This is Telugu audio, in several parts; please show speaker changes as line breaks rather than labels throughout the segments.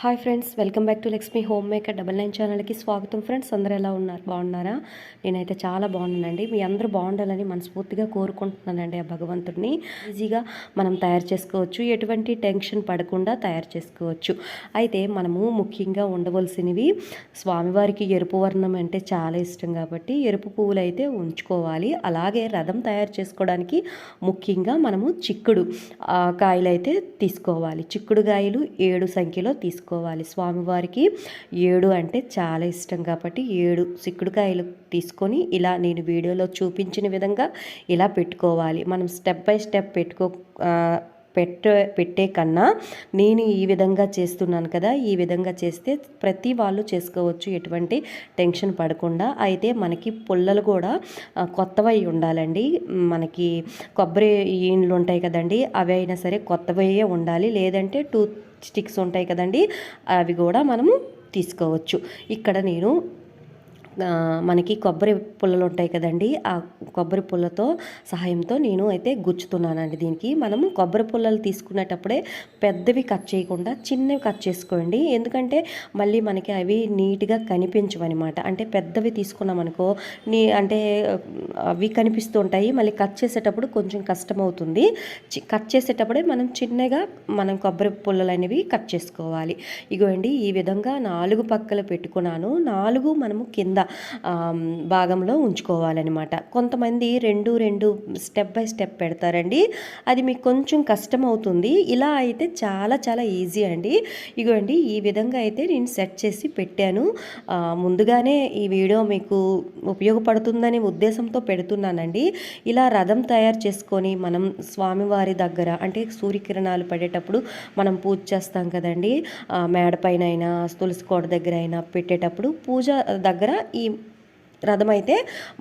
Hi friends welcome back to Lakshmi homemaker double nine ఛానల్కి స్వాగతం ఫ్రెండ్స్ అందరూ ఎలా ఉన్నారు? బాగున్నారా? నేనైతే చాలా బాగున్నానండి. మీ అందరూ బాగుండాలని మనస్ఫూర్తిగా కోరుకుంటున్నానండి ఆ భగవంతుడిని. ఈజీగా మనం తయారు చేసుకోవచ్చు. ఎటువంటి టెన్షన్ పడకుండా తయారు చేసుకోవచ్చు. అయితే మనము ముఖ్యంగా ఉండవలసినవి స్వామివారికి ఎరుపు వర్ణం అంటే చాలా ఇష్టం కాబట్టి ఎరుపు పువ్వులు అయితే ఉంచుకోవాలి. అలాగే రథం తయారు చేసుకోవడానికి ముఖ్యంగా మనము చిక్కుడు కాయలు అయితే తీసుకోవాలి. చిక్కుడు కాయలు ఏడు సంఖ్యలో తీసుకోవాలి. స్వామివారికి ఏడు అంటే చాలా ఇష్టం కాబట్టి ఏడు చిక్కుడుకాయలు తీసుకొని ఇలా నేను వీడియోలో చూపించిన విధంగా ఇలా పెట్టుకోవాలి. మనం స్టెప్ బై స్టెప్ పెట్టుకో పెట్టే పెట్టే కన్నా నేను ఈ విధంగా చేస్తున్నాను కదా ఈ విధంగా చేస్తే ప్రతి వాళ్ళు చేసుకోవచ్చు ఎటువంటి టెన్షన్ పడకుండా. అయితే మనకి పుల్లలు కూడా కొత్తవై ఉండాలండి. మనకి కొబ్బరి ఈండ్లు ఉంటాయి కదండి అవి అయినా సరే కొత్తవే ఉండాలి. లేదంటే టూత్ స్టిక్స్ ఉంటాయి కదండి అవి కూడా మనము తీసుకోవచ్చు. ఇక్కడ నేను మనకి కొబ్బరి పుల్లలు ఉంటాయి కదండి. ఆ కొబ్బరి పుల్లతో సహాయంతో నేను అయితే గుచ్చుతున్నానండి దీనికి. మనము కొబ్బరి పుల్లలు తీసుకునేటప్పుడే పెద్దవి కట్ చేయకుండా చిన్నవి కట్ చేసుకోండి. ఎందుకంటే మళ్ళీ మనకి అవి నీట్గా కనిపించవన్నమాట. అంటే పెద్దవి తీసుకున్నాం అనుకో నీ అంటే అవి కనిపిస్తూ ఉంటాయి. మళ్ళీ కట్ చేసేటప్పుడు కొంచెం కష్టం అవుతుంది చి- కట్ చేసేటప్పుడే మనం చిన్నగా మనం కొబ్బరి పుల్లలు అనేవి కట్ చేసుకోవాలి. ఇగోండి ఈ విధంగా నాలుగు పక్కలు పెట్టుకున్నాను. నాలుగు మనము కింద భాగంలో ఉంచుకోవాలన్నమాట. కొంతమంది రెండు రెండు స్టెప్ బై స్టెప్ పెడతారండి. అది మీకు కొంచెం కష్టం అవుతుంది ఇలా అయితే చాలా చాలా ఈజీ అండి. ఇగోండి ఈ విధంగా అయితే నేను సెట్ చేసి పెట్టాను. ముందుగానే ఈ వీడియో మీకు ఉపయోగపడుతుందనే ఉద్దేశంతో పెడుతున్నానండి. ఇలా రథం తయారు చేసుకొని మనం స్వామివారి దగ్గర అంటే సూర్యకిరణాలు పడేటప్పుడు మనం పూజ చేస్తాం కదండి. మేడపైన అయినా తులసి కోట దగ్గర అయినా పెట్టేటప్పుడు పూజ దగ్గర ఈ రథం అయితే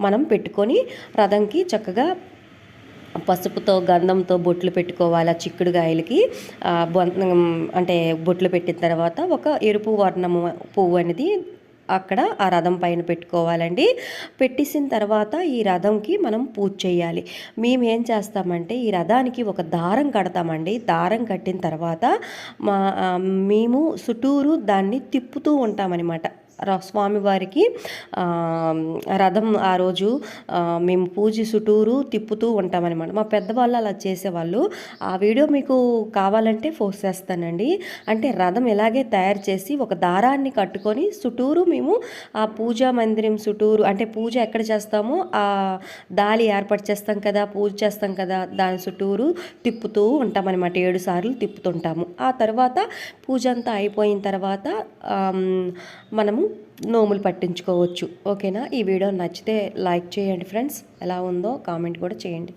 మనం పెట్టుకొని రథంకి చక్కగా పసుపుతో గంధంతో బొట్లు పెట్టుకోవాలి. ఆ చిక్కుడుగాయలకి అంటే బొట్లు పెట్టిన తర్వాత ఒక ఎరుపు వర్ణము పువ్వు అనేది అక్కడ ఆ రథం పైన పెట్టుకోవాలండి. పెట్టేసిన తర్వాత ఈ రథంకి మనం పూజ చేయాలి. మేము ఏం చేస్తామంటే ఈ రథానికి ఒక దారం కడతామండి. దారం కట్టిన తర్వాత మా మేము చుట్టూరు దాన్ని తిప్పుతూ ఉంటామన్నమాట. స్వామివారికి రథం ఆ రోజు మేము పూజ చుట్టూరు తిప్పుతూ ఉంటామన్నమాట. మా పెద్దవాళ్ళు అలా చేసేవాళ్ళు. ఆ వీడియో మీకు కావాలంటే ఫోర్స్ చేస్తానండి. అంటే రథం ఎలాగే తయారు చేసి ఒక దారాన్ని కట్టుకొని చుట్టూరు మేము ఆ పూజా మందిరం చుట్టూరు అంటే పూజ ఎక్కడ చేస్తామో ఆ దాలి ఏర్పాటు చేస్తాం కదా పూజ చేస్తాం కదా దాని చుట్టూరు తిప్పుతూ ఉంటామన్నమాట. ఏడు సార్లు తిప్పుతుంటాము. ఆ తర్వాత పూజ అంతా అయిపోయిన తర్వాత మనము నోములు పట్టించుకోవచ్చు. ఓకేనా? ఈ వీడియో నచ్చితే లైక్ చేయండి ఫ్రెండ్స్. ఎలా ఉందో కామెంట్ కూడా చేయండి.